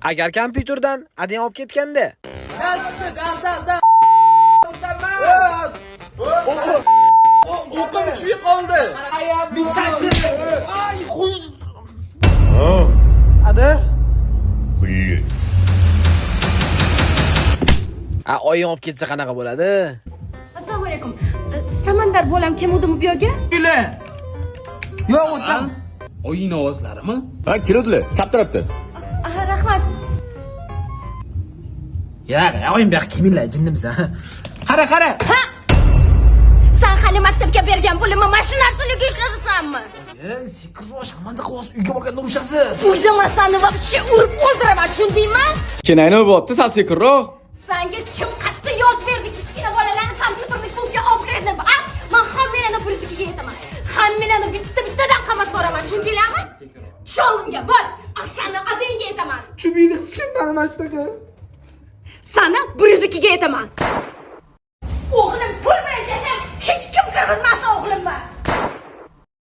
agar kompyuterdan adang olib ketganda Dal chiqdi, dal, dal, dal. O'qim tushib qoldi. Bittachi. Ada a oying olib ketsa qanaqa bo'ladi assalomu alaykum samandar bolam kelmudimi bu yerga Ile. Yo'q, o'tam. Oying ovozlarimi? Ha kiradilar chap tarafda Ya يا وين بيحكي مين لا جنمزة قرا قرا Sen hani maktabga bergan pulimni mashinasiniga ishlatsanmi? Eng sikrosh, qamanda qos uyga borganda urishasiz. O'zaman seni vaqtcha urib o'ldiraman, tushundingmi? Kenayni bo'pti, sen sikroq. Senga kim qatti yoz berdi kichkina bolalarni kompyuterni klubga olib deb? Al, men hammalani birisiga yetaman. Hammalani bitta-bittadan qamat boraman, tushundinglarmi? Sholimga bor, aqchani adangga yetaman. Chubini qisqandan mana shunaqa. Sana bir yuz ikkiga aytaman. O'g'lim pulman desang, hech kim kırgızmasa oğlum mu?